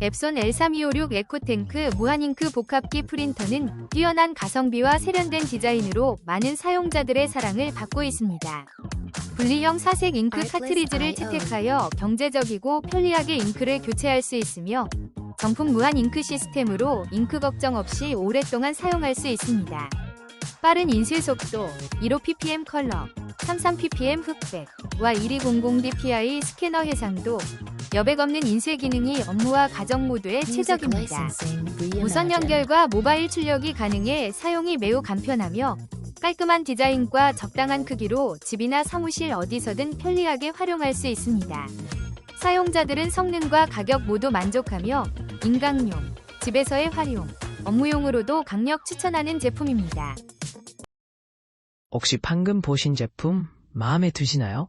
앱손 L3256 에코탱크 무한잉크 복합기 프린터는 뛰어난 가성비와 세련된 디자인으로 많은 사용자들의 사랑을 받고 있습니다. 분리형 사색 잉크 카트리지를 채택하여 경제적이고 편리하게 잉크를 교체할 수 있으며 정품 무한 잉크 시스템으로 잉크 걱정 없이 오랫동안 사용할 수 있습니다. 빠른 인쇄 속도, 15ppm 컬러, 33ppm 흑백과 1200dpi 스캐너 해상도, 여백 없는 인쇄 기능이 업무와 가정 모두에 최적입니다. 무선 연결과 모바일 출력이 가능해 사용이 매우 간편하며 깔끔한 디자인과 적당한 크기로 집이나 사무실 어디서든 편리하게 활용할 수 있습니다. 사용자들은 성능과 가격 모두 만족하며 인강용, 집에서의 활용, 업무용으로도 강력 추천하는 제품입니다. 혹시 방금 보신 제품 마음에 드시나요?